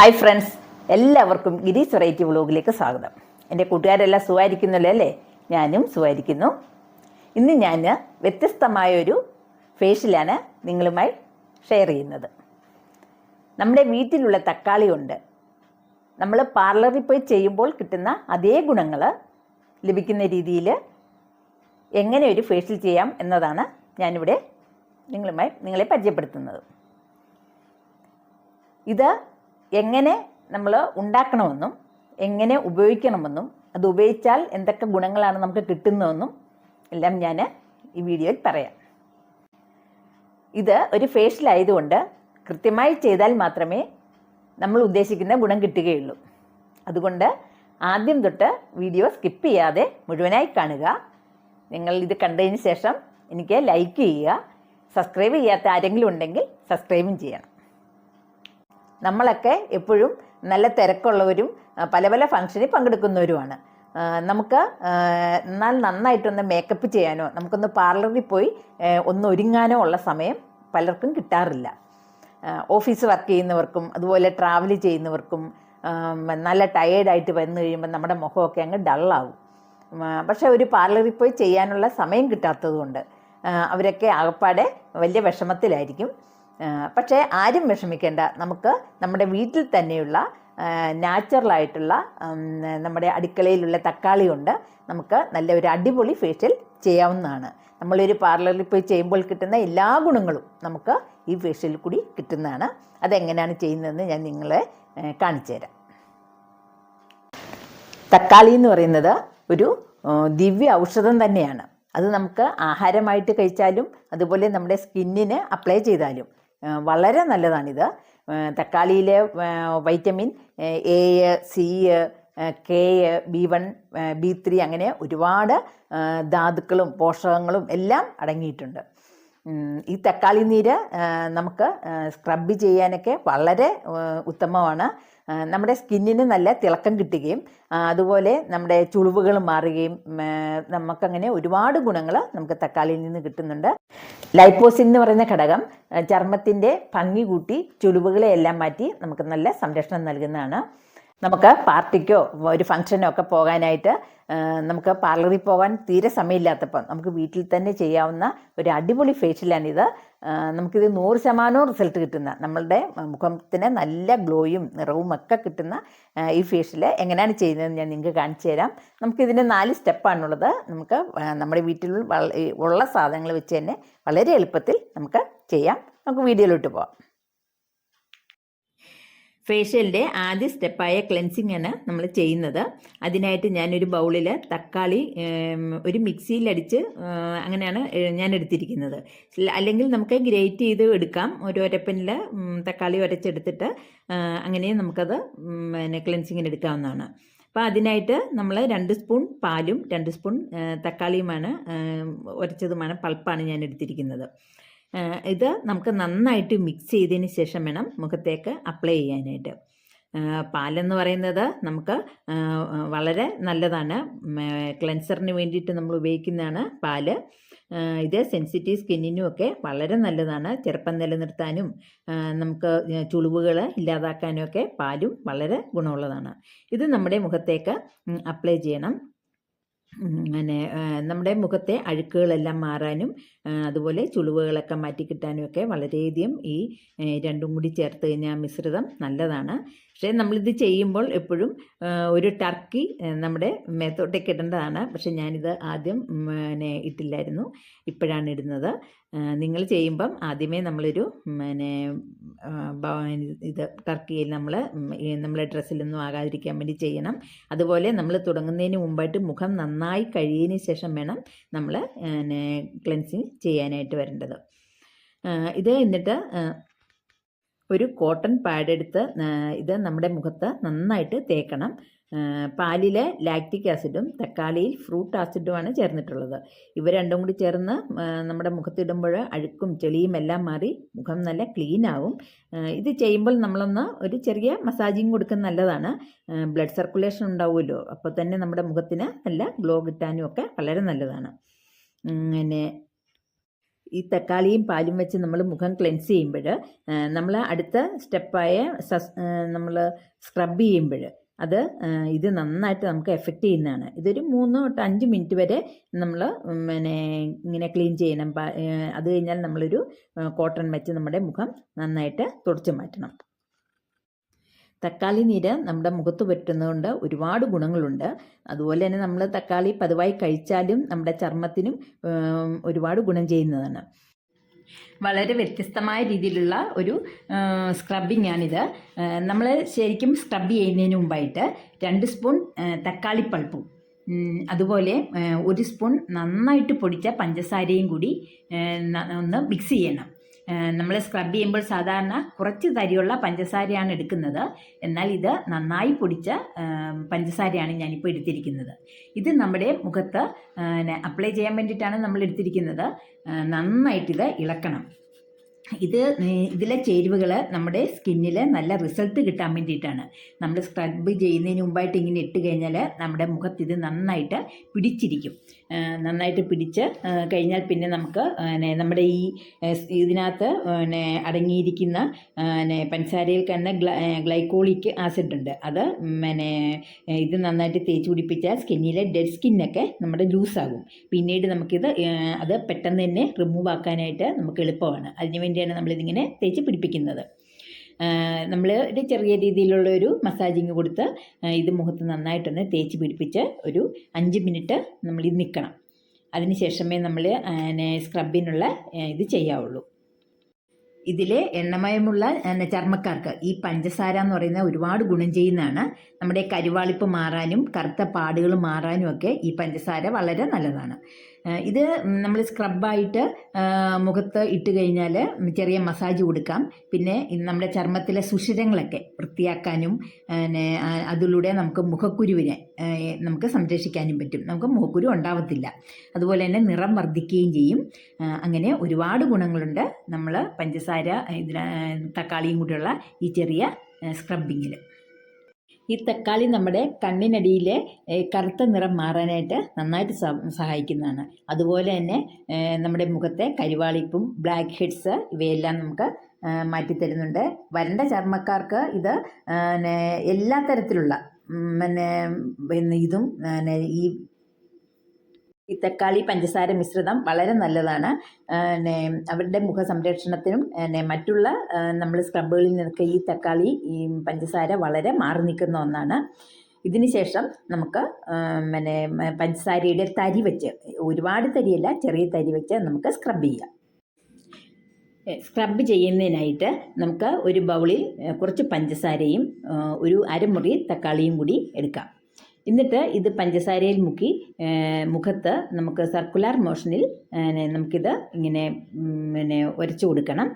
Hi friends എല്ലാവർക്കും ഗിരീസ് variety വ്ളോഗിലേക്ക് സ്വാഗതം. എന്റെ കൂട്ടുകാരെല്ലാം സുഖമായിരിക്കുന്നല്ലോ അല്ലേ? ഞാനും സുഖമായിരിക്കുന്നു. ഇന്ന് ഞാൻ വ്യത്യസ്തമായൊരു ഫേഷ്യലാണ് നിങ്ങളുമായി ഷെയർ ചെയ്യുന്നത്. നമ്മുടെ വീട്ടിലുള്ള തക്കാളി ഉണ്ട്. നമ്മൾ പാർലറിൽ പോയി ചെയ്യുമ്പോൾ കിട്ടുന്ന അതേ ഗുണങ്ങൾ ലഭിക്കുന്ന രീതിയിൽ എങ്ങനെ ഒരു ഫേഷ്യൽ ചെയ്യാം എന്നതാണ് ഞാനിവിടെ നിങ്ങളുമായി നിങ്ങളെ പരിചയപ്പെടുത്തുന്നത്. ഇത് എങ്ങനെ നമ്മൾ ഉണ്ടാക്കണമെന്നും എങ്ങനെ ഉപയോഗിക്കണമെന്നും അത് ഉപയോഗിച്ചാൽ എന്തൊക്കെ ഗുണങ്ങളാണ് നമുക്ക് കിട്ടുന്നതെന്നും എല്ലാം ഞാൻ ഈ വീഡിയോയിൽ പറയാം. ഇത് ഒരു ഫേഷ്യൽ ആയതുകൊണ്ട് കൃത്യമായി ചെയ്താൽ മാത്രമേ നമ്മൾ ഉദ്ദേശിക്കുന്ന ഗുണം കിട്ടുകയുള്ളൂ. അതുകൊണ്ട് ആദ്യം തൊട്ട് വീഡിയോ സ്കിപ്പ് ചെയ്യാതെ മുഴുവനായി കാണുക. നിങ്ങൾ ഇത് കണ്ടതിന് ശേഷം എനിക്ക് ലൈക്ക് ചെയ്യുക. സബ്സ്ക്രൈബ് ചെയ്യാത്ത ആരെങ്കിലും ഉണ്ടെങ്കിൽ സബ്സ്ക്രൈബും ചെയ്യണം. നമ്മളൊക്കെ എപ്പോഴും നല്ല തിരക്കുള്ളവരും പല പല ഫംഗ്ഷനിൽ പങ്കെടുക്കുന്നവരുമാണ്. നമുക്ക് എന്നാൽ നന്നായിട്ടൊന്ന് മേക്കപ്പ് ചെയ്യാനോ നമുക്കൊന്ന് പാർലറിൽ പോയി ഒന്ന് ഒരുങ്ങാനോ ഉള്ള സമയം പലർക്കും കിട്ടാറില്ല. ഓഫീസ് വർക്ക് ചെയ്യുന്നവർക്കും അതുപോലെ ട്രാവൽ ചെയ്യുന്നവർക്കും നല്ല ടയേർഡായിട്ട് വന്നു കഴിയുമ്പോൾ നമ്മുടെ മുഖമൊക്കെ അങ്ങ് ഡള്ളാവും പക്ഷേ ഒരു പാർലറിൽ പോയി ചെയ്യാനുള്ള സമയം കിട്ടാത്തതുകൊണ്ട് അവരൊക്കെ ആകപ്പാടെ വലിയ വിഷമത്തിലായിരിക്കും. പക്ഷേ ആരും വിഷമിക്കേണ്ട. നമുക്ക് നമ്മുടെ വീട്ടിൽ തന്നെയുള്ള നാച്ചുറലായിട്ടുള്ള നമ്മുടെ അടുക്കളയിലുള്ള തക്കാളി കൊണ്ട് നമുക്ക് നല്ല ഒരു അടിപൊളി ഫേഷ്യൽ ചെയ്യാവുന്നതാണ്. നമ്മളൊരു പാർലറിൽ പോയി ചെയ്യുമ്പോൾ കിട്ടുന്ന എല്ലാ ഗുണങ്ങളും നമുക്ക് ഈ ഫേഷ്യലിൽ കൂടി കിട്ടുന്നതാണ്. അതെങ്ങനെയാണ് ചെയ്യുന്നതെന്ന് ഞാൻ നിങ്ങളെ കാണിച്ചു തരാം. തക്കാളി എന്ന് പറയുന്നത് ഒരു ദിവ്യ ഔഷധം തന്നെയാണ്. അത് നമുക്ക് ആഹാരമായിട്ട് കഴിച്ചാലും അതുപോലെ നമ്മുടെ സ്കിന്നിന് അപ്ലൈ ചെയ്താലും വളരെ നല്ലതാണിത്. തക്കാളിയിലെ vitamin A C K B one B three അങ്ങനെ ഒരുപാട് ധാതുക്കളും പോഷകങ്ങളും എല്ലാം അടങ്ങിയിട്ടുണ്ട്. ഈ തക്കാളി നീര് നമുക്ക് സ്ക്രബ് ചെയ്യാനൊക്കെ വളരെ ഉത്തമമാണ്. നമ്മുടെ സ്കിന്നിന് നല്ല തിളക്കം കിട്ടുകയും അതുപോലെ നമ്മുടെ ചുളിവുകൾ മാറുകയും നമുക്കങ്ങനെ ഒരുപാട് ഗുണങ്ങൾ നമുക്ക് തക്കാളിയിൽ നിന്ന് കിട്ടുന്നുണ്ട്. ലൈപ്പോസിൻ എന്ന് പറയുന്ന ഘടകം ചർമ്മത്തിന്റെ ഭംഗി കൂട്ടി ചുളിവുകളെ എല്ലാം മാറ്റി നമുക്ക് നല്ല സംരക്ഷണം നൽകുന്നതാണ്. നമുക്ക് പാർട്ടിക്കോ ഒരു ഫംഗ്ഷനോ ഒക്കെ പോകാനായിട്ട് നമുക്ക് പാർലറിൽ പോകാൻ തീരെ സമയമില്ലാത്തപ്പം നമുക്ക് വീട്ടിൽ തന്നെ ചെയ്യാവുന്ന ഒരു അടിപൊളി ഫേഷ്യലാണിത്. നമുക്കിത് നൂറ് ശതമാനവും റിസൾട്ട് കിട്ടുന്ന നമ്മളുടെ മുഖത്തിന് നല്ല ഗ്ലോയും നിറവും ഒക്കെ കിട്ടുന്ന ഈ ഫേഷ്യൽ എങ്ങനെയാണ് ചെയ്യുന്നതെന്ന് ഞാൻ നിങ്ങൾക്ക് കാണിച്ചു തരാം. നമുക്കിതിന് നാല് സ്റ്റെപ്പാണുള്ളത്. നമുക്ക് നമ്മുടെ വീട്ടിൽ ഉള്ള സാധനങ്ങൾ വെച്ച് തന്നെ വളരെ എളുപ്പത്തിൽ നമുക്ക് ചെയ്യാം. നമുക്ക് വീഡിയോയിലോട്ട് പോവാം. ഫേഷ്യലിന്റെ ആദ്യ സ്റ്റെപ്പായ ക്ലെൻസിങ് ആണ് നമ്മൾ ചെയ്യുന്നത്. അതിനായിട്ട് ഞാനൊരു ബൗളിൽ തക്കാളി ഒരു മിക്സിയിലടിച്ച് അങ്ങനെയാണ് ഞാൻ എടുത്തിരിക്കുന്നത് അല്ലെങ്കിൽ നമുക്ക് ഗ്രേറ്റ് ചെയ്ത് എടുക്കാം. ഒരു ഒരപ്പനിൽ തക്കാളി ഒരച്ചെടുത്തിട്ട് അങ്ങനെ നമുക്കത് പിന്നെ ക്ലെൻസിങ്ങിന് എടുക്കാവുന്നതാണ് അപ്പോൾ അതിനായിട്ട് നമ്മൾ രണ്ട് സ്പൂൺ പാലും രണ്ട് സ്പൂൺ തക്കാളിയുമാണ് ഒരച്ചതുമാണ് പൾപ്പാണ് ഞാൻ എടുത്തിരിക്കുന്നത് ഇത് നമുക്ക് നന്നായിട്ട് മിക്സ് ചെയ്തതിന് ശേഷം വേണം മുഖത്തേക്ക് അപ്ലൈ ചെയ്യാനായിട്ട്. പാലെന്ന് പറയുന്നത് നമുക്ക് വളരെ നല്ലതാണ്. ക്ലെൻസറിന് വേണ്ടിയിട്ട് നമ്മൾ ഉപയോഗിക്കുന്നതാണ് പാൽ. ഇത് സെൻസിറ്റീവ് സ്കിന്നിനും ഒക്കെ വളരെ നല്ലതാണ്. ചെറുപ്പം നിലനിർത്താനും നമുക്ക് ചുളിവുകൾ ഇല്ലാതാക്കാനും ഒക്കെ പാലും വളരെ ഗുണമുള്ളതാണ്. ഇത് നമ്മുടെ മുഖത്തേക്ക് അപ്ലൈ ചെയ്യണം. പിന്നെ നമ്മുടെ മുഖത്തെ അഴുക്കുകളെല്ലാം മാറാനും അതുപോലെ ചുളിവുകളൊക്കെ മാറ്റി കിട്ടാനുമൊക്കെ വളരെയധികം ഈ രണ്ടും കൂടി ചേർത്ത് കഴിഞ്ഞാൽ മിശ്രിതം നല്ലതാണ്. പക്ഷേ നമ്മളിത് ചെയ്യുമ്പോൾ എപ്പോഴും ഒരു ടർക്കി നമ്മുടെ മേത്തോട്ടേക്ക് ഇടേണ്ടതാണ്. പക്ഷേ ഞാനിത് ആദ്യം പിന്നെ ഇട്ടില്ലായിരുന്നു. ഇപ്പോഴാണ് ഇടുന്നത്. നിങ്ങൾ ചെയ്യുമ്പം ആദ്യമേ നമ്മളൊരു പിന്നെ ഇത് ടർക്കിയിൽ നമ്മൾ നമ്മളെ ഡ്രസ്സിലൊന്നും ആകാതിരിക്കാൻ വേണ്ടി ചെയ്യണം. അതുപോലെ നമ്മൾ തുടങ്ങുന്നതിന് മുമ്പായിട്ട് മുഖം നന്നായി കഴിയതിന് ശേഷം വേണം നമ്മൾ പിന്നെ ക്ലെൻസിങ് ചെയ്യാനായിട്ട് വരേണ്ടത്. ഇത് എന്നിട്ട് ഒരു കോട്ടൺ പാഡ് എടുത്ത് ഇത് നമ്മുടെ മുഖത്ത് നന്നായിട്ട് തേക്കണം. പാലിലെ ലാക്റ്റിക് ആസിഡും തക്കാളിയിൽ ഫ്രൂട്ട് ആസിഡുമാണ് ചേർന്നിട്ടുള്ളത്. ഇവ രണ്ടും കൂടി ചേർന്ന് നമ്മുടെ മുഖത്തിടുമ്പോൾ അഴുക്കും ചെളിയും എല്ലാം മാറി മുഖം നല്ല ക്ലീൻ ആവും. ഇത് ചെയ്യുമ്പോൾ നമ്മളൊന്ന് ഒരു ചെറിയ മസാജിങ് കൊടുക്കുന്ന നല്ലതാണ്. ബ്ലഡ് സർക്കുലേഷൻ ഉണ്ടാവുമല്ലോ. അപ്പോൾ തന്നെ നമ്മുടെ മുഖത്തിന് നല്ല ഗ്ലോ കിട്ടാനും ഒക്കെ വളരെ നല്ലതാണ്. പിന്നെ ഈ തക്കാളിയും പാലും വെച്ച് നമ്മൾ മുഖം ക്ലെൻസ് ചെയ്യുമ്പോൾ നമ്മൾ അടുത്ത സ്റ്റെപ്പായ സസ് നമ്മൾ സ്ക്രബ് ചെയ്യുമ്പോൾ അത് ഇത് നന്നായിട്ട് നമുക്ക് എഫക്റ്റ് ചെയ്യുന്നതാണ്. ഇതൊരു മൂന്ന് തൊട്ട് അഞ്ച് മിനിറ്റ് വരെ നമ്മൾ പിന്നെ ഇങ്ങനെ ക്ലീൻ ചെയ്യണം. അത് കഴിഞ്ഞാൽ നമ്മളൊരു കോട്ടൺ വെച്ച് നമ്മുടെ മുഖം നന്നായിട്ട് തുടച്ചു മാറ്റണം. തക്കാളി നീര് നമ്മുടെ മുഖത്ത് പറ്റുന്നതുകൊണ്ട് ഒരുപാട് ഗുണങ്ങളുണ്ട്. അതുപോലെ തന്നെ നമ്മൾ തക്കാളി പതിവായി കഴിച്ചാലും നമ്മുടെ ചർമ്മത്തിനും ഒരുപാട് ഗുണം ചെയ്യുന്നതാണ്. വളരെ വ്യത്യസ്തമായ രീതിയിലുള്ള ഒരു സ്ക്രബിങ് ആണിത്. നമ്മൾ ശരിക്കും സ്ക്രബ് ചെയ്യുന്നതിന് മുമ്പായിട്ട് രണ്ട് സ്പൂൺ തക്കാളി പൾപ്പും അതുപോലെ ഒരു സ്പൂൺ നന്നായിട്ട് പൊടിച്ച പഞ്ചസാരയും കൂടി ഒന്ന് മിക്സ് ചെയ്യണം. നമ്മൾ സ്ക്രബ് ചെയ്യുമ്പോൾ സാധാരണ കുറച്ച് തരിയുള്ള പഞ്ചസാരയാണ് എടുക്കുന്നത്. എന്നാൽ ഇത് നന്നായി പൊടിച്ച പഞ്ചസാരയാണ് ഞാനിപ്പോൾ എടുത്തിരിക്കുന്നത്. ഇത് നമ്മുടെ മുഖത്ത് അപ്ലൈ ചെയ്യാൻ വേണ്ടിയിട്ടാണ് നമ്മൾ എടുത്തിരിക്കുന്നത്. നന്നായിട്ടിത് ഇളക്കണം. ഇത് ഇതിലെ ചേരുവകൾ നമ്മുടെ സ്കിന്നിൽ നല്ല റിസൾട്ട് കിട്ടാൻ വേണ്ടിയിട്ടാണ്. നമ്മൾ സ്ക്രബ് ചെയ്യുന്നതിന് മുമ്പായിട്ട് ഇങ്ങനെ ഇട്ട് കഴിഞ്ഞാൽ നമ്മുടെ മുഖത്ത് ഇത് നന്നായിട്ട് പിടിച്ചിരിക്കും. നന്നായിട്ട് പിടിച്ച് കഴിഞ്ഞാൽ പിന്നെ നമുക്ക് പിന്നെ നമ്മുടെ ഈ ഇതിനകത്ത് പിന്നെ അടങ്ങിയിരിക്കുന്ന പിന്നെ പഞ്ചസാരയിൽ തന്നെ ഗ്ല ഗ്ലൈക്കോളിക് ആസിഡ് ഉണ്ട്. അത് പിന്നെ ഇത് നന്നായിട്ട് തേച്ച് പിടിപ്പിച്ചാൽ സ്കിന്നിലെ ഡെഡ് സ്കിന്നൊക്കെ നമ്മുടെ ലൂസാകും. പിന്നീട് നമുക്കിത് അത് പെട്ടെന്ന് തന്നെ റിമൂവ് ആക്കാനായിട്ട് നമുക്ക് എളുപ്പമാണ്. അതിന് വേണ്ടിയാണ് നമ്മളിതിങ്ങനെ തേച്ച് പിടിപ്പിക്കുന്നത്. നമ്മൾ ഒരു ചെറിയ രീതിയിലുള്ള ഒരു മസാജിങ് കൊടുത്ത് ഇത് മുഖത്ത് നന്നായിട്ടൊന്ന് തേച്ച് പിടിപ്പിച്ച് ഒരു അഞ്ച് മിനിറ്റ് നമ്മൾ ഇത് നിൽക്കണം അതിനുശേഷമേ നമ്മൾ സ്ക്രബിനുള്ള ഇത് ചെയ്യാവുള്ളൂ. ഇതിലെ എണ്ണമയമുള്ള ചർമ്മക്കാർക്ക് ഈ പഞ്ചസാര എന്ന് പറയുന്ന ഒരുപാട് ഗുണം ചെയ്യുന്നതാണ്. നമ്മുടെ കരുവാളിപ്പ് മാറാനും കറുത്ത പാടുകൾ മാറാനും ഒക്കെ ഈ പഞ്ചസാര വളരെ നല്ലതാണ്. ഇത് നമ്മൾ സ്ക്രബായിട്ട് മുഖത്ത് ഇട്ട് കഴിഞ്ഞാൽ ചെറിയ മസാജ് കൊടുക്കാം. പിന്നെ നമ്മുടെ ചർമ്മത്തിലെ സുഷിരങ്ങളൊക്കെ വൃത്തിയാക്കാനും പിന്നെ, അതിലൂടെ നമുക്ക് മുഖക്കുരുവിനെ നമുക്ക് സംരക്ഷിക്കാനും പറ്റും. നമുക്ക് മുഖക്കുരു ഉണ്ടാവത്തില്ല. അതുപോലെ തന്നെ നിറം വർദ്ധിക്കുകയും ചെയ്യും. അങ്ങനെ ഒരുപാട് ഗുണങ്ങളുണ്ട് നമ്മൾ പഞ്ചസാര ഇതിന് തക്കാളിയും കൂടിയുള്ള ഈ ചെറിയ സ്ക്രബിങ്ങിൽ ഈ തക്കാളി നമ്മുടെ കണ്ണിനടിയിലെ കറുത്ത നിറം മാറാനായിട്ട് നന്നായിട്ട് സഹായിക്കുന്നതാണ്. അതുപോലെ തന്നെ നമ്മുടെ മുഖത്തെ കരിവാളിപ്പും ബ്ലാക്ക് ഹെഡ്സ് ഇവയെല്ലാം നമുക്ക് മാറ്റിത്തരുന്നുണ്ട് വരണ്ട ചർമ്മക്കാർക്ക് ഇത് എല്ലാ തരത്തിലുള്ള പിന്നെ ഇതും ഈ ഈ തക്കാളി പഞ്ചസാര മിശ്രിതം വളരെ നല്ലതാണ്. പിന്നെ അവരുടെ മുഖ സംരക്ഷണത്തിനും പിന്നെ മറ്റുള്ള നമ്മൾ സ്ക്രബുകളിൽ നിന്നൊക്കെ ഈ തക്കാളി ഈ പഞ്ചസാര വളരെ മാറി നിൽക്കുന്ന ഒന്നാണ്. ഇതിന് ശേഷം നമുക്ക് പിന്നെ പഞ്ചസാരയുടെ തരി വെച്ച് ഒരുപാട് തരിയല്ല ചെറിയ തരി വെച്ച് നമുക്ക് സ്ക്രബ് ചെയ്യാം. സ്ക്രബ് ചെയ്യുന്നതിനായിട്ട് നമുക്ക് ഒരു ബൗളിൽ കുറച്ച് പഞ്ചസാരയും ഒരു അരമുറി തക്കാളിയും കൂടി എടുക്കാം. എന്നിട്ട് ഇത് പഞ്ചസാരയിൽ മുക്കി മുഖത്ത് നമുക്ക് സർക്കുലർ മോഷനിൽ നമുക്കിത് ഇങ്ങനെ പിന്നെ ഉരച്ചു കൊടുക്കണം.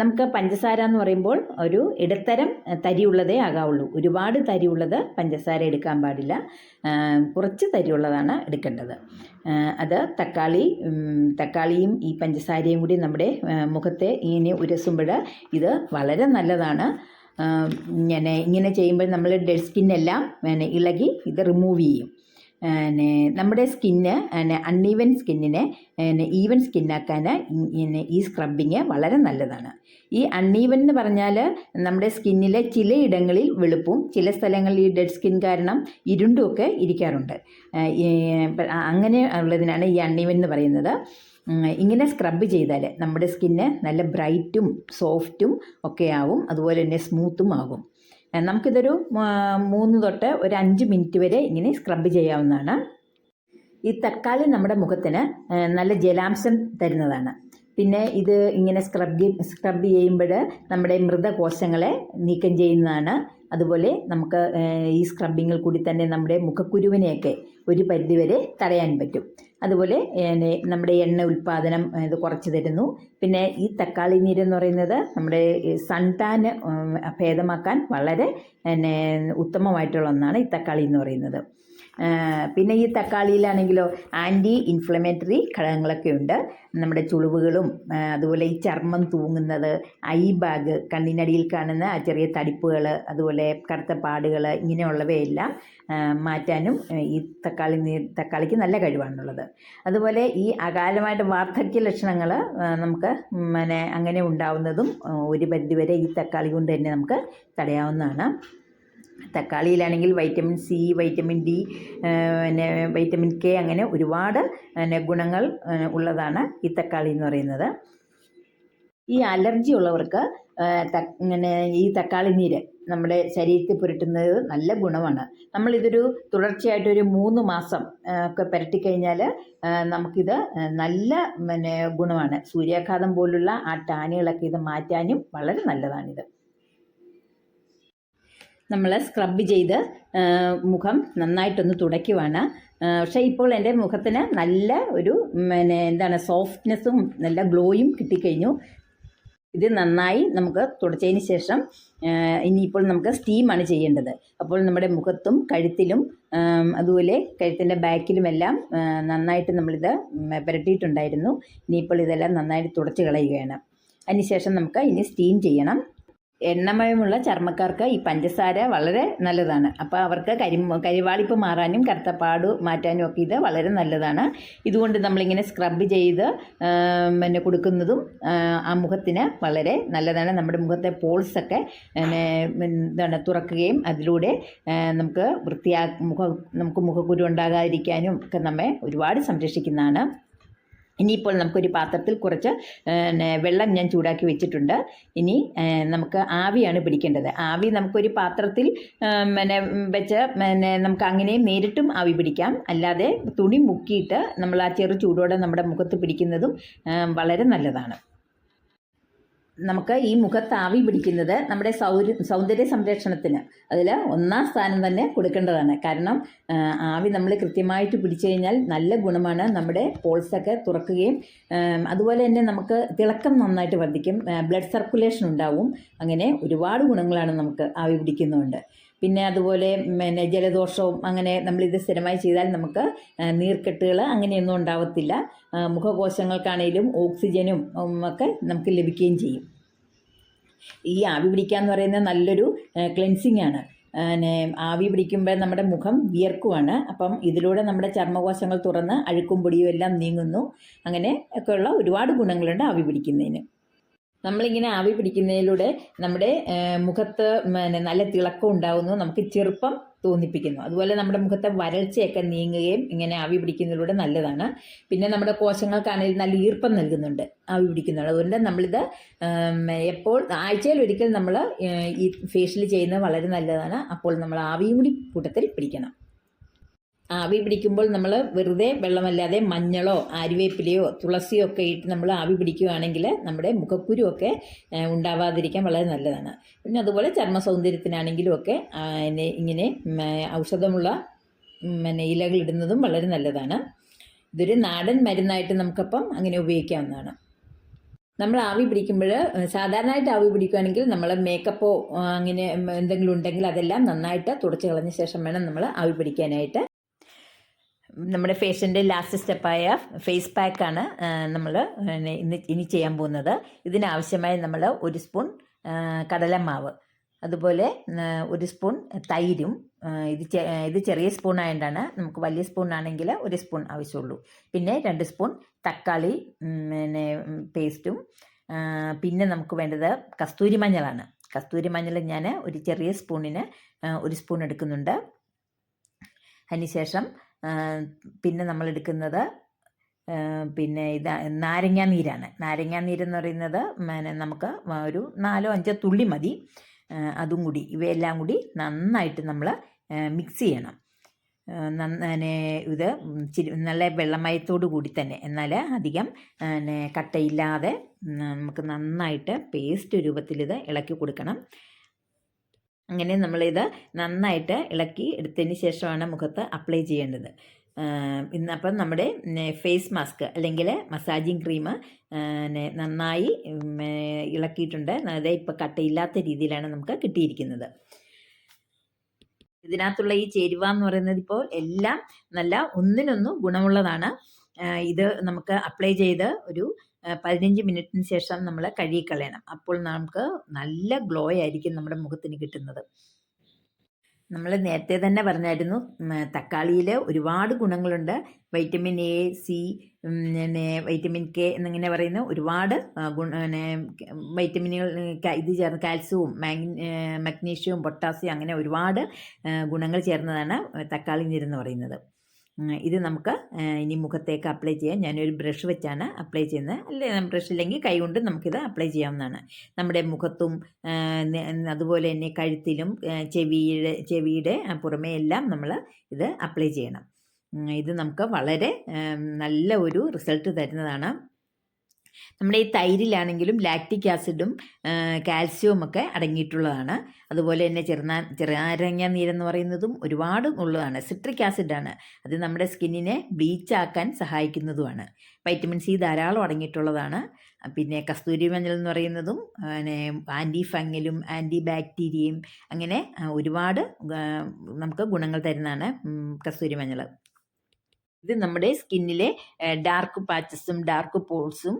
നമുക്ക് പഞ്ചസാര എന്ന് പറയുമ്പോൾ ഒരു ഇടത്തരം തരിയുള്ളതേ ആകാവുള്ളൂ. ഒരുപാട് തരിയുള്ളത് പഞ്ചസാര എടുക്കാൻ പാടില്ല. കുറച്ച് തരിയുള്ളതാണ് എടുക്കേണ്ടത്. അത് തക്കാളി തക്കാളിയും ഈ പഞ്ചസാരയും കൂടി നമ്മുടെ മുഖത്തെ ഇങ്ങനെ ഉരസുമ്പോൾ ഇത് വളരെ നല്ലതാണ്. ആ, ഇങ്ങനെ ചെയ്യുമ്പോൾ നമ്മൾ ഡെഡ് സ്കിന്നെല്ലാം പിന്നെ ഇളകി ഇത് റിമൂവ് ചെയ്യും. പിന്നെ നമ്മുടെ സ്കിന്ന് പിന്നെ അൺഈവൻ സ്കിന്നിനെ പിന്നെ ഈവൻ സ്കിന്നാക്കാൻ പിന്നെ ഈ സ്ക്രബിങ് വളരെ നല്ലതാണ്. ഈ അൺഈവൻ എന്ന് പറഞ്ഞാൽ നമ്മുടെ സ്കിന്നിലെ ചിലയിടങ്ങളിൽ വെളുപ്പും ചില സ്ഥലങ്ങളിൽ ഈ ഡെഡ് സ്കിൻ കാരണം ഇരുണ്ടുമൊക്കെ ഇരിക്കാറുണ്ട്. അങ്ങനെ ഉള്ളതിനാണ് ഈ അൺഈവൻ എന്ന് പറയുന്നത്. ഇങ്ങനെ സ്ക്രബ് ചെയ്താൽ നമ്മുടെ സ്കിന്ന് നല്ല ബ്രൈറ്റും സോഫ്റ്റും ഒക്കെ ആവും. അതുപോലെ തന്നെ സ്മൂത്തും ആകും. നമുക്കിതൊരു മൂന്ന് തൊട്ട് ഒരു അഞ്ച് മിനിറ്റ് വരെ ഇങ്ങനെ സ്ക്രബ് ചെയ്യാവുന്നതാണ്. ഈ തക്കാളി നമ്മുടെ മുഖത്തിന് നല്ല ജലാംശം തരുന്നതാണ്. പിന്നെ ഇത് ഇങ്ങനെ സ്ക്രബ് സ്ക്രബ് ചെയ്യുമ്പോൾ നമ്മുടെ മൃതകോശങ്ങളെ നീക്കം ചെയ്യുന്നതാണ്. അതുപോലെ നമുക്ക് ഈ സ്ക്രബിങ്ങിൽ കൂടി തന്നെ നമ്മുടെ മുഖക്കുരുവിനെയൊക്കെ ഒരു പരിധിവരെ തടയാൻ പറ്റും. അതുപോലെ നമ്മുടെ എണ്ണ ഉൽപ്പാദനം ഇത് കുറച്ച് തരുന്നു. പിന്നെ ഈ തക്കാളി നീരെന്ന് പറയുന്നത് നമ്മുടെ സൺടാന് ഭേദമാക്കാൻ വളരെ ഉത്തമമായിട്ടുള്ള ഒന്നാണ് ഈ തക്കാളി എന്ന് പറയുന്നത്. പിന്നെ ഈ തക്കാളിയിലാണെങ്കിലോ ആന്റി ഇൻഫ്ലമേറ്ററി ഘടകങ്ങളൊക്കെ ഉണ്ട്. നമ്മുടെ ചുളിവുകളും അതുപോലെ ഈ ചർമ്മം തൂങ്ങുന്നത് ഐ ബാഗ് കണ്ണിനടിയിൽ കാണുന്ന ആ ചെറിയ തടിപ്പുകൾ അതുപോലെ കറുത്ത പാടുകൾ ഇങ്ങനെയുള്ളവയെല്ലാം മാറ്റാനും ഈ തക്കാളി തക്കാളിക്ക് നല്ല കഴിവാണുള്ളത്. അതുപോലെ ഈ അകാലമായിട്ട് വാർദ്ധക്യ ലക്ഷണങ്ങൾ നമുക്ക് പിന്നെ അങ്ങനെ ഉണ്ടാവുന്നതും ഒരു പരിധിവരെ ഈ തക്കാളി കൊണ്ട് തന്നെ നമുക്ക് തടയാവുന്നതാണ്. തക്കാളിയിലാണെങ്കിൽ വൈറ്റമിൻ സി വൈറ്റമിൻ ഡി പിന്നെ വൈറ്റമിൻ കെ അങ്ങനെ ഒരുപാട് പിന്നെ ഗുണങ്ങൾ ഉള്ളതാണ് ഈ തക്കാളി എന്ന് പറയുന്നത്. ഈ അലർജി ഉള്ളവർക്ക് ഇങ്ങനെ ഈ തക്കാളി നീര് നമ്മുടെ ശരീരത്തിൽ പുരട്ടുന്നത് നല്ല ഗുണമാണ്. നമ്മളിതൊരു തുടർച്ചയായിട്ടൊരു മൂന്ന് മാസം ഒക്കെ പുരട്ടിക്കഴിഞ്ഞാൽ നമുക്കിത് നല്ല പിന്നെ ഗുണമാണ്. സൂര്യാഘാതം പോലുള്ള ആ ടാനുകളൊക്കെ ഇത് മാറ്റാനും വളരെ നല്ലതാണിത്. നമ്മൾ സ്ക്രബ് ചെയ്ത് മുഖം നന്നായിട്ടൊന്ന് തുടയ്ക്കുവാണ്. പക്ഷേ ഇപ്പോൾ എന്റെ മുഖത്തിന് നല്ല ഒരു പിന്നെ എന്താണ് സോഫ്റ്റ്നെസ്സും നല്ല ഗ്ലോയും കിട്ടിക്കഴിഞ്ഞു. ഇത് നന്നായി നമുക്ക് തുടച്ചതിന് ശേഷം ഇനിയിപ്പോൾ നമുക്ക് സ്റ്റീമാണ് ചെയ്യേണ്ടത്. അപ്പോൾ നമ്മുടെ മുഖത്തും കഴുത്തിലും അതുപോലെ കഴുത്തിന്റെ ബാക്കിലുമെല്ലാം നന്നായിട്ട് നമ്മളിത് പുരട്ടിയിട്ടുണ്ടായിരുന്നു. ഇനിയിപ്പോൾ ഇതെല്ലാം നന്നായിട്ട് തുടച്ച് കളയുകയാണ്. അതിനുശേഷം നമുക്ക് ഇനി സ്റ്റീം ചെയ്യണം. എണ്ണമയമുള്ള ചർമ്മക്കാർക്ക് ഈ പഞ്ചസാര വളരെ നല്ലതാണ്. അപ്പോൾ അവർക്ക് കരി കരിവാളിപ്പ് മാറാനും കറുത്തപ്പാട് മാറ്റാനും ഒക്കെ ഇത് വളരെ നല്ലതാണ്. ഇതുകൊണ്ട് നമ്മളിങ്ങനെ സ്ക്രബ് ചെയ്ത് പിന്നെ കൊടുക്കുന്നതും ആ, മുഖത്തിന് വളരെ നല്ലതാണ്. നമ്മുടെ മുഖത്തെ പോൾസൊക്കെ എന്താണ് തുറക്കുകയും അതിലൂടെ നമുക്ക് വൃത്തിയാ മുഖ നമുക്ക് മുഖക്കുരു ഉണ്ടാകാതിരിക്കാനും ഒക്കെ നമ്മെ ഒരുപാട് സംരക്ഷിക്കുന്നതാണ്. ഇനിയിപ്പോൾ നമുക്കൊരു പാത്രത്തിൽ കുറച്ച് വെള്ളം ഞാൻ ചൂടാക്കി വെച്ചിട്ടുണ്ട്. ഇനി നമുക്ക് ആവിയാണ് പിടിക്കേണ്ടത്. ആവി നമുക്കൊരു പാത്രത്തിൽ പിന്നെ വെച്ച് പിന്നെ നമുക്ക് അങ്ങനെയും നേരിട്ടും ആവി പിടിക്കാം. അല്ലാതെ തുണി മുക്കിയിട്ട് നമ്മൾ ആ ചെറു ചൂടോടെ നമ്മുടെ മുഖത്ത് പിടിക്കുന്നതും വളരെ നല്ലതാണ്. നമുക്ക് ഈ മുഖത്താവി പിടിക്കുന്നത് നമ്മുടെ സൗര സൗന്ദര്യ സംരക്ഷണത്തിന്. അതിൽ ഒന്നാം സ്ഥാനം തന്നെ കൊടുക്കേണ്ടതാണ്. കാരണം ആവി നമ്മൾ കൃത്യമായിട്ട് പിടിച്ചു കഴിഞ്ഞാൽ നല്ല ഗുണമാണ് നമ്മുടെ പോൾസൊക്കെ തുറക്കുകയും അതുപോലെ തന്നെ നമുക്ക് തിളക്കം നന്നായിട്ട് വർദ്ധിക്കും. ബ്ലഡ് സർക്കുലേഷൻ ഉണ്ടാവും. അങ്ങനെ ഒരുപാട് ഗുണങ്ങളാണ് നമുക്ക് ആവി പിടിക്കുന്നതുകൊണ്ട് പിന്നെ അതുപോലെ പിന്നെ ജലദോഷവും അങ്ങനെ നമ്മളിത് സ്ഥിരമായി ചെയ്താൽ നമുക്ക് നീർക്കെട്ടുകൾ അങ്ങനെയൊന്നും ഉണ്ടാവത്തില്ല. മുഖകോശങ്ങൾക്കാണേലും ഓക്സിജനും ഒക്കെ നമുക്ക് ലഭിക്കുകയും ചെയ്യും. ഈ ആവി പിടിക്കുക എന്ന് പറയുന്നത് നല്ലൊരു ക്ലെൻസിങ് ആണ് പിന്നെ ആവി പിടിക്കുമ്പോൾ നമ്മുടെ മുഖം വിയർക്കുവാണ്. അപ്പം ഇതിലൂടെ നമ്മുടെ ചർമ്മകോശങ്ങൾ തുറന്ന് അഴുക്കും പൊടിയും എല്ലാം നീങ്ങുന്നു. അങ്ങനെ ഒക്കെയുള്ള ഒരുപാട് ഗുണങ്ങളുണ്ട് ആവി പിടിക്കുന്നതിന്. നമ്മളിങ്ങനെ ആവി പിടിക്കുന്നതിലൂടെ നമ്മുടെ മുഖത്ത് പിന്നെ നല്ല തിളക്കം ഉണ്ടാകുന്നു നമുക്ക് ചെറുപ്പം തോന്നിപ്പിക്കുന്നു. അതുപോലെ നമ്മുടെ മുഖത്തെ വരൾച്ചയൊക്കെ നീങ്ങുകയും ഇങ്ങനെ ആവി പിടിക്കുന്നതിലൂടെ നല്ലതാണ്. പിന്നെ നമ്മുടെ കോശങ്ങൾക്കാണെങ്കിൽ നല്ല ഈർപ്പം നൽകുന്നുണ്ട് ആവി പിടിക്കുന്നുണ്ട് അതുകൊണ്ട് നമ്മളിത് എപ്പോൾ ആഴ്ചയിൽ ഒരിക്കൽ നമ്മൾ ഈ ഫേഷ്യൽ ചെയ്യുന്നത് വളരെ നല്ലതാണ്. അപ്പോൾ നമ്മൾ ആവിയും കൂടി കൂട്ടത്തിൽ പിടിക്കണം. ആവി പിടിക്കുമ്പോൾ നമ്മൾ വെറുതെ വെള്ളമല്ലാതെ മഞ്ഞളോ ആര്യവേപ്പിലയോ തുളസിയോ ഒക്കെ ഇട്ട് നമ്മൾ ആവി പിടിക്കുകയാണെങ്കിൽ നമ്മുടെ മുഖക്കുരുവൊക്കെ ഏഹ്, ഉണ്ടാവാതിരിക്കാൻ വളരെ നല്ലതാണ്. പിന്നെ അതുപോലെ ചർമ്മ സൗന്ദര്യത്തിനാണെങ്കിലും ഒക്കെ ഇങ്ങനെ ഔഷധമുള്ള പിന്നെ ഇലകൾ ഇടുന്നതും വളരെ നല്ലതാണ്. ഇതൊരു നാടൻ മരുന്നായിട്ട് നമുക്കപ്പം അങ്ങനെ ഉപയോഗിക്കാവുന്നതാണ്. നമ്മൾ ആവി പിടിക്കുമ്പോൾ സാധാരണയായിട്ട് ആവി പിടിക്കുകയാണെങ്കിൽ നമ്മൾ മേക്കപ്പോ അങ്ങനെ എന്തെങ്കിലും ഉണ്ടെങ്കിൽ അതെല്ലാം നന്നായിട്ട് തുടച്ച് കളഞ്ഞ ശേഷം വേണം നമ്മൾ ആവി പിടിക്കാനായിട്ട്. നമ്മുടെ ഫേഷ്യന്റെ ലാസ്റ്റ് സ്റ്റെപ്പായ ഫേസ് പാക്കാണ് നമ്മൾ ഇന്ന് ഇനി ചെയ്യാൻ പോകുന്നത്. ഇതിനാവശ്യമായി നമ്മൾ ഒരു സ്പൂൺ കടലമാവ്. അതുപോലെ ഒരു സ്പൂൺ തൈരും. ഇത് ഇത് ചെറിയ സ്പൂൺ ആയതുകൊണ്ടാണ് നമുക്ക് വലിയ സ്പൂൺ ആണെങ്കിൽ ഒരു സ്പൂൺ ആവശ്യമുള്ളൂ. പിന്നെ രണ്ട് സ്പൂൺ തക്കാളി പിന്നെ പേസ്റ്റും. പിന്നെ നമുക്ക് വേണ്ടത് കസ്തൂരി മഞ്ഞളാണ്. കസ്തൂരി മഞ്ഞൾ ഞാൻ ഒരു ചെറിയ സ്പൂണിന് ഒരു സ്പൂൺ എടുക്കുന്നുണ്ട്. അതിനുശേഷം പിന്നെ നമ്മൾ എടുക്കുന്നത് പിന്നെ ഇത് നാരങ്ങാ നീരാണ്. നാരങ്ങാ നീരെന്ന് പറയുന്നത് പിന്നെ നമുക്ക് ഒരു നാലോ അഞ്ചോ തുള്ളി മതി. അതും കൂടി ഇവയെല്ലാം കൂടി നന്നായിട്ട് നമ്മൾ മിക്സ് ചെയ്യണം. നന്നെ ഇത് നല്ല വെള്ളമയത്തോടു കൂടി തന്നെ. എന്നാൽ അധികം കട്ടയില്ലാതെ നമുക്ക് നന്നായിട്ട് പേസ്റ്റ് രൂപത്തിൽ ഇത് ഇളക്കി കൊടുക്കണം. അങ്ങനെ നമ്മളിത് നന്നായിട്ട് ഇളക്കി എടുത്തതിന് ശേഷമാണ് മുഖത്ത് അപ്ലൈ ചെയ്യേണ്ടത്. ഇന്നപ്പം നമ്മുടെ ഫേസ് മാസ്ക് അല്ലെങ്കിൽ മസാജിങ് ക്രീം നന്നായി ഇളക്കിയിട്ടുണ്ട്. അതായത് ഇപ്പോൾ കട്ടയില്ലാത്ത രീതിയിലാണ് നമുക്ക് കിട്ടിയിരിക്കുന്നത്. ഇതിനകത്തുള്ള ഈ ചേരുവ എന്ന് പറയുന്നത് ഇപ്പോൾ എല്ലാം നല്ല ഒന്നിനൊന്നും ഗുണമുള്ളതാണ്. ഇത് നമുക്ക് അപ്ലൈ ചെയ്ത് ഒരു പതിനഞ്ച് മിനിറ്റിന് ശേഷം നമ്മൾ കഴുകിക്കളയണം. അപ്പോൾ നമുക്ക് നല്ല ഗ്ലോ ആയിരിക്കും നമ്മുടെ മുഖത്തിന് കിട്ടുന്നത്. നമ്മൾ നേരത്തെ തന്നെ പറഞ്ഞായിരുന്നു തക്കാളിയിൽ ഒരുപാട് ഗുണങ്ങളുണ്ട്. വൈറ്റമിൻ എ സി പിന്നെ വൈറ്റമിൻ കെ എന്നിങ്ങനെ പറയുന്ന ഒരുപാട് ഗുണ പിന്നെ വൈറ്റമിനുകൾ ഇത് ചേർന്ന് കാൽസ്യവും മാഗ് മഗ്നീഷ്യവും പൊട്ടാസ്യം അങ്ങനെ ഒരുപാട് ഗുണങ്ങൾ ചേർന്നതാണ് തക്കാളി നീരെന്ന് പറയുന്നത്. ഇത് നമുക്ക് ഇനി മുഖത്തേക്ക് അപ്ലൈ ചെയ്യാം. ഞാനൊരു ബ്രഷ് വെച്ചാണ് അപ്ലൈ ചെയ്യുന്നത്. അല്ലെ? ബ്രഷ് ഇല്ലെങ്കിൽ കൈകൊണ്ട് നമുക്കിത് അപ്ലൈ ചെയ്യാവുന്നതാണ്. നമ്മുടെ മുഖത്തും അതുപോലെ തന്നെ കഴുത്തിലും ചെവിയുടെ ചെവിയുടെ പുറമെ എല്ലാം നമ്മൾ ഇത് അപ്ലൈ ചെയ്യണം. ഇത് നമുക്ക് വളരെ നല്ല ഒരു റിസൾട്ട് തരുന്നതാണ്. നമ്മുടെ ഈ തൈരിലാണെങ്കിലും ലാക്റ്റിക് ആസിഡും കാൽസ്യവും ഒക്കെ അടങ്ങിയിട്ടുള്ളതാണ്. അതുപോലെ തന്നെ ചെറുനാ ചെറുനാരങ്ങ നീരെന്ന് പറയുന്നതും ഒരുപാട് ഉള്ളതാണ്. സിട്രിക് ആസിഡാണ്. അത് നമ്മുടെ സ്കിന്നിനെ ബ്ലീച്ചാക്കാൻ സഹായിക്കുന്നതുമാണ്. വൈറ്റമിൻ സി ധാരാളം അടങ്ങിയിട്ടുള്ളതാണ്. പിന്നെ കസ്തൂരി മഞ്ഞൾ എന്ന് പറയുന്നതും പിന്നെ ആന്റി ഫംഗലും ആന്റി ബാക്ടീരിയയും അങ്ങനെ ഒരുപാട് നമുക്ക് ഗുണങ്ങൾ തരുന്നതാണ് കസ്തൂരി മഞ്ഞൾ. ഇത് നമ്മുടെ സ്കിന്നിലെ ഡാർക്ക് പാച്ചസും ഡാർക്ക് പോൾസും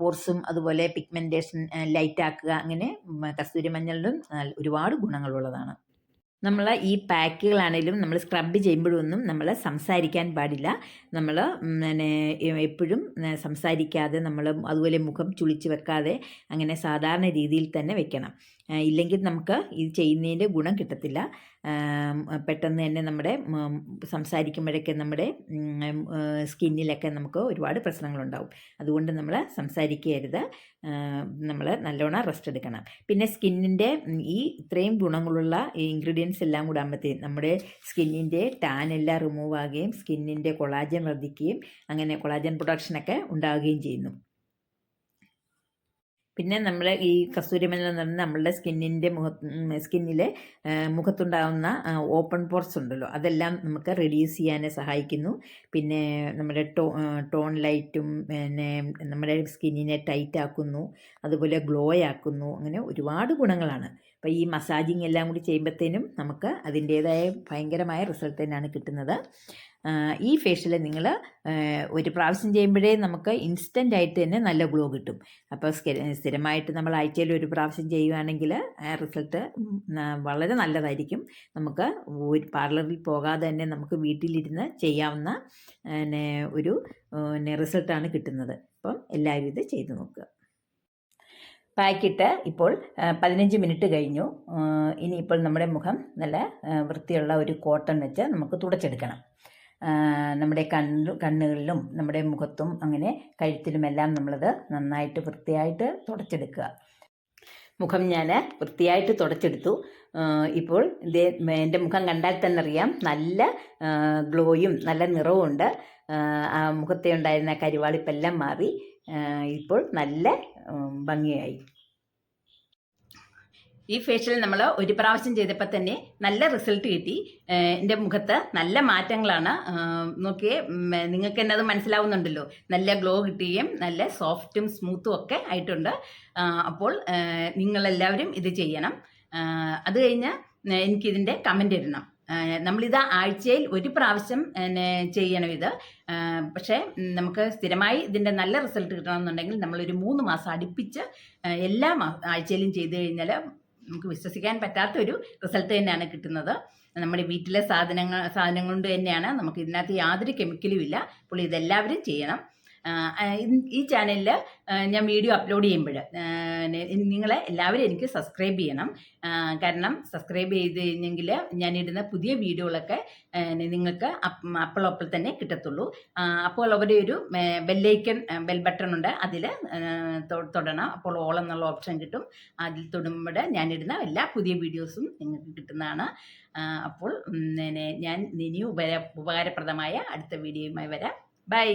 പോർസും അതുപോലെ പിഗ്മെന്റേഷൻ ലൈറ്റ് ആക്കുക അങ്ങനെ കസ്തൂരി മഞ്ഞളിലും ഒരുപാട് ഗുണങ്ങളുള്ളതാണ്. നമ്മൾ ഈ പാക്കുകളാണെങ്കിലും നമ്മൾ സ്ക്രബ് ചെയ്യുമ്പോഴൊന്നും നമ്മൾ സംസാരിക്കാൻ പാടില്ല. നമ്മൾ എപ്പോഴും സംസാരിക്കാതെ നമ്മൾ അതുപോലെ മുഖം ചുളിച്ച് വെക്കാതെ അങ്ങനെ സാധാരണ രീതിയിൽ തന്നെ വെക്കണം. ഇല്ലെങ്കിൽ നമുക്ക് ഇത് ചെയ്യുന്നതിന്റെ ഗുണം കിട്ടത്തില്ല. പെട്ടെന്ന് തന്നെ നമ്മുടെ സംസാരിക്കുമ്പോഴൊക്കെ നമ്മുടെ സ്കിന്നിലൊക്കെ നമുക്ക് ഒരുപാട് പ്രശ്നങ്ങളുണ്ടാവും. അതുകൊണ്ട് നമ്മൾ സംസാരിക്കരുത്. നമ്മൾ നല്ലോണം റെസ്റ്റ് എടുക്കണം. പിന്നെ സ്കിന്നിന്റെ ഈ ഇത്രയും ഗുണങ്ങളുള്ള ഇൻഗ്രീഡിയൻസ് എല്ലാം കൂടെ ആകുമ്പോഴത്തേക്കും നമ്മുടെ സ്കിന്നിന്റെ ടാൻ എല്ലാം റിമൂവ് ആകുകയും സ്കിന്നിന്റെ കൊളാജൻ വർദ്ധിക്കുകയും അങ്ങനെ കൊളാജൻ പ്രൊഡക്ഷനൊക്കെ ഉണ്ടാവുകയും ചെയ്യുന്നു. പിന്നെ നമ്മൾ ഈ കസ്തൂരി മഞ്ഞൾ എന്ന് നമ്മളുടെ സ്കിന്നിന്റെ മുഖ സ്കിന്നിലെ മുഖത്തുണ്ടാകുന്ന ഓപ്പൺ പോർസ് ഉണ്ടല്ലോ അതെല്ലാം നമുക്ക് റിഡ്യൂസ് ചെയ്യാനെ സഹായിക്കുന്നു. പിന്നെ നമ്മുടെ ടോ ടോൺ ലൈറ്റും പിന്നെ നമ്മുടെ സ്കിന്നിനെ ടൈറ്റ് ആക്കുന്നു അതുപോലെ ഗ്ലോ ആക്കുന്നു അങ്ങനെ ഒരുപാട് ഗുണങ്ങളാണ്. അപ്പോൾ ഈ മസാജിങ് എല്ലാം കൂടി ചെയ്യുമ്പോഴത്തേനും നമുക്ക് അതിന്റേതായ ഭയങ്കരമായ റിസൾട്ട് തന്നെയാണ് കിട്ടുന്നത്. ഈ ഫേഷ്യൽ നിങ്ങൾ ഒരു പ്രാവശ്യം ചെയ്യുമ്പോഴേ നമുക്ക് ഇൻസ്റ്റന്റ് ആയിട്ട് തന്നെ നല്ല ഗ്ലോ കിട്ടും. അപ്പോൾ സ്ഥിരമായിട്ട് നമ്മൾ ആഴ്ചയിൽ ഒരു പ്രാവശ്യം ചെയ്യുകയാണെങ്കിൽ റിസൾട്ട് വളരെ നല്ലതായിരിക്കും. നമുക്ക് ഒരു പാർലറിൽ പോകാതെ തന്നെ നമുക്ക് വീട്ടിലിരുന്ന് ചെയ്യാവുന്ന ഒരു റിസൾട്ടാണ് കിട്ടുന്നത്. അപ്പം എല്ലാവരും ഇത് ചെയ്തു നോക്കുക. പാക്കിട്ട് ഇപ്പോൾ പതിനഞ്ച് മിനിറ്റ് കഴിഞ്ഞു. ഇനിയിപ്പോൾ നമ്മുടെ മുഖം നല്ല വൃത്തിയുള്ള ഒരു കോട്ടൺ വെച്ച് നമുക്ക് തുടച്ചെടുക്കണം. നമ്മുടെ കണ്ണു കണ്ണുകളിലും നമ്മുടെ മുഖത്തും അങ്ങനെ കഴുത്തിലുമെല്ലാം നമ്മളത് നന്നായിട്ട് വൃത്തിയായിട്ട് തുടച്ചെടുക്കുക. മുഖം ഞാൻ വൃത്തിയായിട്ട് തുടച്ചെടുത്തു. ഇപ്പോൾ എന്റെ മുഖം കണ്ടാൽ തന്നെ അറിയാം. നല്ല ഗ്ലോയും നല്ല നിറവും ഉണ്ട്. ആ മുഖത്തെ ഉണ്ടായിരുന്ന കരുവാളിപ്പെല്ലാം മാറി. ഇപ്പോൾ നല്ല ഭംഗിയായി. ഈ ഫേഷ്യൽ നമ്മൾ ഒരു പ്രാവശ്യം ചെയ്തപ്പോൾ തന്നെ നല്ല റിസൾട്ട് കിട്ടി. എന്റെ മുഖത്ത് നല്ല മാറ്റങ്ങളാണ്. നോക്കിയേ നിങ്ങൾക്ക് എന്നത് മനസ്സിലാവുന്നുണ്ടല്ലോ. നല്ല ഗ്ലോ കിട്ടുകയും നല്ല സോഫ്റ്റും സ്മൂത്തും ഒക്കെ ആയിട്ടുണ്ട്. അപ്പോൾ നിങ്ങളെല്ലാവരും ഇത് ചെയ്യണം. അത് കഴിഞ്ഞ് എനിക്കിതിന്റെ കമന്റ് ഇടണം. നമ്മളിത് ആഴ്ചയിൽ ഒരു പ്രാവശ്യം ചെയ്യണം ഇത്. പക്ഷേ നമുക്ക് സ്ഥിരമായി ഇതിന്റെ നല്ല റിസൾട്ട് കിട്ടണമെന്നുണ്ടെങ്കിൽ നമ്മളൊരു മൂന്ന് മാസം അടുപ്പിച്ച് എല്ലാ ആഴ്ചയിലും ചെയ്ത് കഴിഞ്ഞാൽ നമുക്ക് വിശ്വസിക്കാൻ പറ്റാത്ത ഒരു റിസൾട്ട് തന്നെയാണ് കിട്ടുന്നത്. നമ്മുടെ വീട്ടിലെ സാധനങ്ങൾ സാധനങ്ങൾ കൊണ്ട് തന്നെയാണ് നമുക്ക് ഇതിനകത്ത് യാതൊരു കെമിക്കലും ഇല്ല. അപ്പോൾ ഇതെല്ലാവരും ചെയ്യണം. ഈ ചാനലിൽ ഞാൻ വീഡിയോ അപ്ലോഡ് ചെയ്യുമ്പോൾ നിങ്ങളെ എല്ലാവരും എനിക്ക് സബ്സ്ക്രൈബ് ചെയ്യണം. കാരണം സബ്സ്ക്രൈബ് ചെയ്ത് കഴിഞ്ഞെങ്കിൽ ഞാനിടുന്ന പുതിയ വീഡിയോകളൊക്കെ നിങ്ങൾക്ക് അപ്പ് അപ്പോൾ അപ്പോൾ തന്നെ കിട്ടത്തുള്ളൂ. അപ്പോൾ അവരുടെ ഒരു ബെല്ലൈക്കൺ ബെൽ ബട്ടൺ ഉണ്ട്. അതിൽ തൊടണം. അപ്പോൾ ഓൾ എന്നുള്ള ഓപ്ഷൻ കിട്ടും. അതിൽ തൊടുമ്പോൾ ഞാനിടുന്ന എല്ലാ പുതിയ വീഡിയോസും നിങ്ങൾക്ക് കിട്ടുന്നതാണ്. അപ്പോൾ ഞാൻ ഉപകാര ഉപകാരപ്രദമായ അടുത്ത വീഡിയോയുമായി വരാം. ബൈ